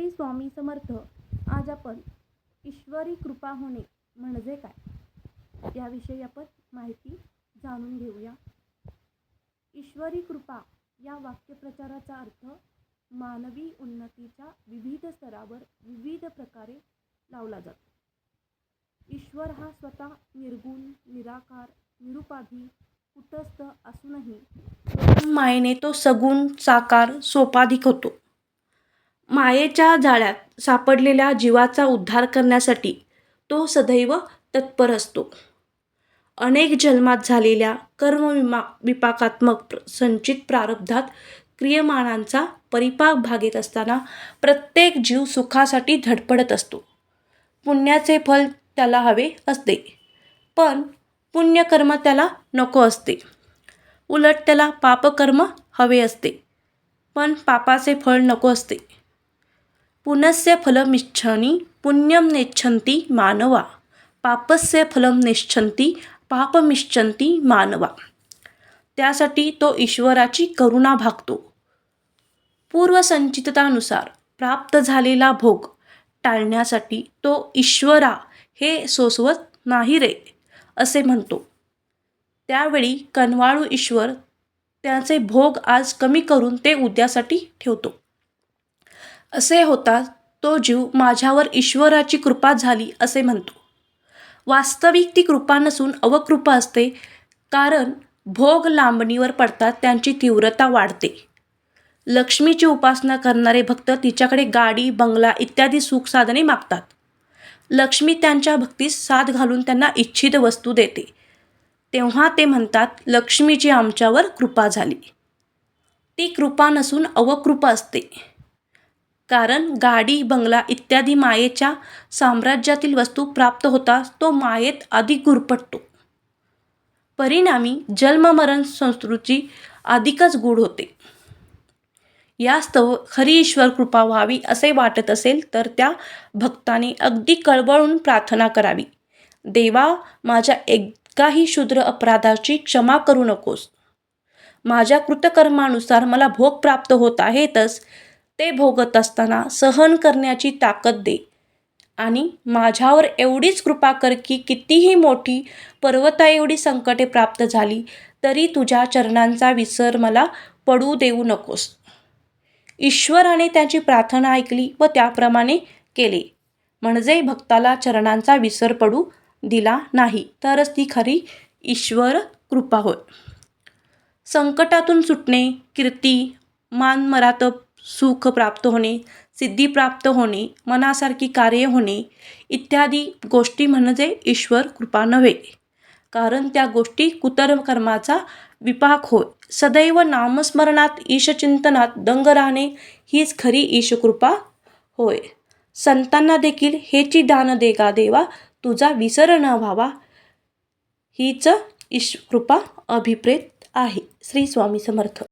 श्री स्वामी समर्थ आज आपण ईश्वरी कृपा होणे म्हणजे काय? याविषयी आपण माहिती जाणून घेऊया. ईश्वरी कृपा या वाक्यप्रचाराचा अर्थ मानवी उन्नतीच्या विविध स्तरावर विविध प्रकारे लावला जातो. ईश्वर हा स्वतः निर्गुण निराकार निरुपाधी कुटस्थ असूनही मायेने तो सगुण साकार सोपाधिक होतो. मायेच्या जाळ्यात सापडलेल्या जीवाचा उद्धार करण्यासाठी तो सदैव तत्पर असतो. अनेक जन्मात झालेल्या कर्मविमा विपाकात्मक प्र- संचित प्रारब्धात क्रियमाणांचा परिपाक भागेत असताना प्रत्येक जीव सुखासाठी धडपडत असतो. पुण्याचे फल त्याला हवे असते पण पुण्यकर्म त्याला नको असते. उलट त्याला पापकर्म हवे असते पण पापाचे फळ नको असते. पुनस्य फलमिच्छनी पुण्यं नेच्छन्ति मानवा। पापस्य फलं नेच्छन्ति पापमिच्छन्ति मानवा। त्यासाठी तो ईश्वराची करुणा भागतो। पूर्वसंचिततानुसार प्राप्त झालेला भोग टाळण्यासाठी तो ईश्वरा हे सोसवत नाही रे असे म्हणतो। त्यावेळी कनवाळू ईश्वर त्याचे भोग आज कमी करून ते उद्यासाठी ठेवतो। असे होता तो जीव माझ्यावर ईश्वराची कृपा झाली असे म्हणतो. वास्तविक ती कृपा नसून अवकृपा असते कारण भोग लांबणीवर पडतात त्यांची तीव्रता वाढते. लक्ष्मीची उपासना करणारे भक्त तिच्याकडे गाडी बंगला इत्यादी सुखसाधने मागतात. लक्ष्मी त्यांच्या भक्तीस साथ घालून त्यांना इच्छित वस्तू देते. तेव्हा ते म्हणतात लक्ष्मीची आमच्यावर कृपा झाली. ती कृपा नसून अवकृपा असते. कारण गाडी बंगला इत्यादी मायेच्या साम्राज्यातील वस्तू प्राप्त होताच तो मायेत अधिक गुरपटतो. परिणामी जन्ममरण संस्कृती अधिकच गूढ होते. यास्तव खरी ईश्वर कृपा व्हावी असे वाटत असेल तर त्या भक्ताने अगदी कळवळून प्रार्थना करावी. देवा माझ्या एकाही शूद्र अपराधाची क्षमा करू नकोस. माझ्या कृतकर्मानुसार मला भोग प्राप्त होत आहेतच ते भोगत असताना सहन करण्याची ताकद दे. आणि माझ्यावर एवढीच कृपा कर की कितीही मोठी पर्वता एवढी संकटे प्राप्त झाली तरी तुझ्या चरणांचा विसर मला पडू देऊ नकोस. ईश्वराने त्याची प्रार्थना ऐकली व त्याप्रमाणे केले. म्हणजे भक्ताला चरणांचा विसर पडू दिला नाही तरच ती खरी ईश्वर कृपा होय. संकटातून सुटणे कीर्ती मान मरातप सुख प्राप्त होणे सिद्धी प्राप्त होणे मनासारखी कार्य होणे इत्यादी गोष्टी म्हणजे ईश्वर कृपा नव्हे. कारण त्या गोष्टी कुतर्कर्माचा विपाक होय. सदैव नामस्मरणात ईशचिंतनात दंग राहणे हीच खरी ईशकृपा होय. संतांना देखील हेची दान दे गा देवा? तुझा विसर न व्हावा. हीच ईशकृपा अभिप्रेत आहे. श्री स्वामी समर्थ.